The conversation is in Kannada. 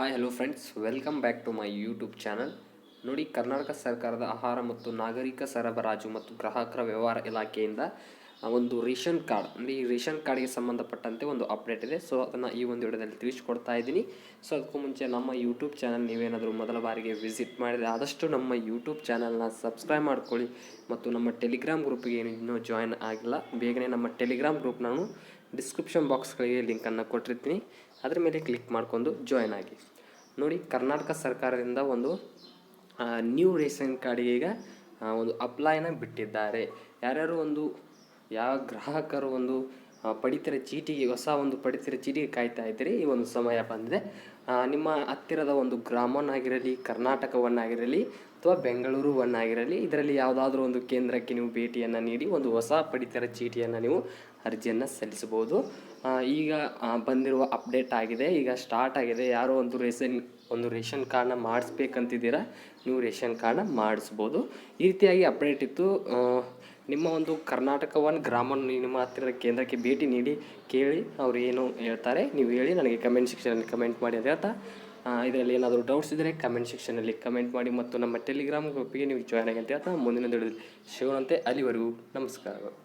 Hi hello friends welcome back to my YouTube channel ನೋಡಿ, ಕರ್ನಾಟಕ ಸರ್ಕಾರದ ಆಹಾರ ಮತ್ತು ನಾಗರಿಕ ಸರಬರಾಜು ಮತ್ತು ಗ್ರಾಹಕರ ವ್ಯವಹಾರ ಇಲಾಖೆಯಿಂದ ಒಂದು ರೇಷನ್ ಕಾರ್ಡ್, ಅಂದರೆ ಈ ರೇಷನ್ ಕಾರ್ಡ್ಗೆ ಸಂಬಂಧಪಟ್ಟಂತೆ ಒಂದು ಅಪ್ಡೇಟ್ ಇದೆ. ಸೊ ಅದನ್ನು ಈ ಒಂದು ವಿಡಿಯೋದಲ್ಲಿ ತಿಳಿಸ್ಕೊಡ್ತಾ ಇದ್ದೀನಿ. ಸೊ ಅದಕ್ಕೂ ಮುಂಚೆ ನಮ್ಮ ಯೂಟ್ಯೂಬ್ ಚಾನಲ್ ನೀವೇನಾದರೂ ಮೊದಲ ಬಾರಿಗೆ ವಿಸಿಟ್ ಮಾಡಿದರೆ ಆದಷ್ಟು ನಮ್ಮ ಯೂಟ್ಯೂಬ್ ಚಾನಲ್ನ ಸಬ್ಸ್ಕ್ರೈಬ್ ಮಾಡ್ಕೊಳ್ಳಿ. ಮತ್ತು ನಮ್ಮ ಟೆಲಿಗ್ರಾಮ್ ಗ್ರೂಪ್ಗೆ ಇನ್ನೂ ಜಾಯ್ನ್ ಆಗಿಲ್ಲ. ಬೇಗನೆ ನಮ್ಮ ಟೆಲಿಗ್ರಾಮ್ ಗ್ರೂಪ್ ನಾನು ಡಿಸ್ಕ್ರಿಪ್ಷನ್ ಬಾಕ್ಸ್ಗಳಿಗೆ ಲಿಂಕನ್ನು ಕೊಟ್ಟಿರ್ತೀನಿ. ಅದ್ರ ಮೇಲೆ ಕ್ಲಿಕ್ ಮಾಡ್ಕೊಂಡು ಜಾಯ್ನ್ ಆಗಿ. ನೋಡಿ ಕರ್ನಾಟಕ ಸರ್ಕಾರದಿಂದ ಒಂದು ನ್ಯೂ ರೇಷನ್ ಕಾರ್ಡಿಗೆ ಈಗ ಒಂದು ಅಪ್ಲೈನ ಬಿಟ್ಟಿದ್ದಾರೆ. ಯಾರ್ಯಾರು ಒಂದು ಯಾವ ಗ್ರಾಹಕರು ಒಂದು ಪಡಿತರ ಚೀಟಿಗೆ, ಹೊಸ ಒಂದು ಪಡಿತರ ಚೀಟಿಗೆ ಕಾಯ್ತಾ ಇದ್ದೀರಿ? ಈ ಒಂದು ಸಮಯ ಬಂದಿದೆ. ನಿಮ್ಮ ಹತ್ತಿರದ ಒಂದು ಗ್ರಾಮವನ್ನಾಗಿರಲಿ, ಕರ್ನಾಟಕವನ್ನಾಗಿರಲಿ ಅಥವಾ ಬೆಂಗಳೂರುವನ್ನಾಗಿರಲಿ, ಇದರಲ್ಲಿ ಯಾವುದಾದ್ರೂ ಒಂದು ಕೇಂದ್ರಕ್ಕೆ ನೀವು ಭೇಟಿಯನ್ನು ನೀಡಿ, ಒಂದು ಹೊಸ ಪಡಿತರ ಚೀಟಿಯನ್ನು ನೀವು ಅರ್ಜಿಯನ್ನು ಸಲ್ಲಿಸಬಹುದು. ಈಗ ಬಂದಿರುವ ಅಪ್ಡೇಟ್ ಆಗಿದೆ. ಈಗ ಸ್ಟಾರ್ಟ್ ಆಗಿದೆ. ಯಾರೋ ಒಂದು ರೇಷನ್ ಒಂದು ರೇಷನ್ ಕಾರ್ಡ್ನ ಮಾಡಿಸ್ಬೇಕಂತಿದ್ದೀರಾ? ನೀವು ರೇಷನ್ ಕಾರ್ಡ್ನ ಮಾಡಿಸ್ಬೋದು. ಈ ರೀತಿಯಾಗಿ ಅಪ್ಡೇಟ್ ಇತ್ತು. ನಿಮ್ಮ ಒಂದು ಕರ್ನಾಟಕ ಒನ್ ಗ್ರಾಮ ನಿಮ್ಮ ಹತ್ತಿರದ ಕೇಂದ್ರಕ್ಕೆ ಭೇಟಿ ನೀಡಿ ಕೇಳಿ ಅವ್ರು ಏನು ಹೇಳ್ತಾರೆ, ನೀವು ಹೇಳಿ ನನಗೆ ಕಮೆಂಟ್ ಸೆಕ್ಷನಲ್ಲಿ ಕಮೆಂಟ್ ಮಾಡಿ ಅಂತ ಹೇಳ್ತಾ. ಇದರಲ್ಲಿ ಏನಾದರೂ ಡೌಟ್ಸ್ ಇದ್ದರೆ ಕಮೆಂಟ್ ಸೆಕ್ಷನಲ್ಲಿ ಕಮೆಂಟ್ ಮಾಡಿ ಮತ್ತು ನಮ್ಮ ಟೆಲಿಗ್ರಾಮ್ ಗ್ರೂಪಿಗೆ ನೀವು ಜಾಯ್ನ್ ಆಗಿ ಅಂತ ಹೇಳ್ತಾ. ಮುಂದಿನ ದಿನದಲ್ಲಿ ಸಿಗೋಣಂತೆ ಅಲ್ಲಿವರೆಗೂ ನಮಸ್ಕಾರಗಳು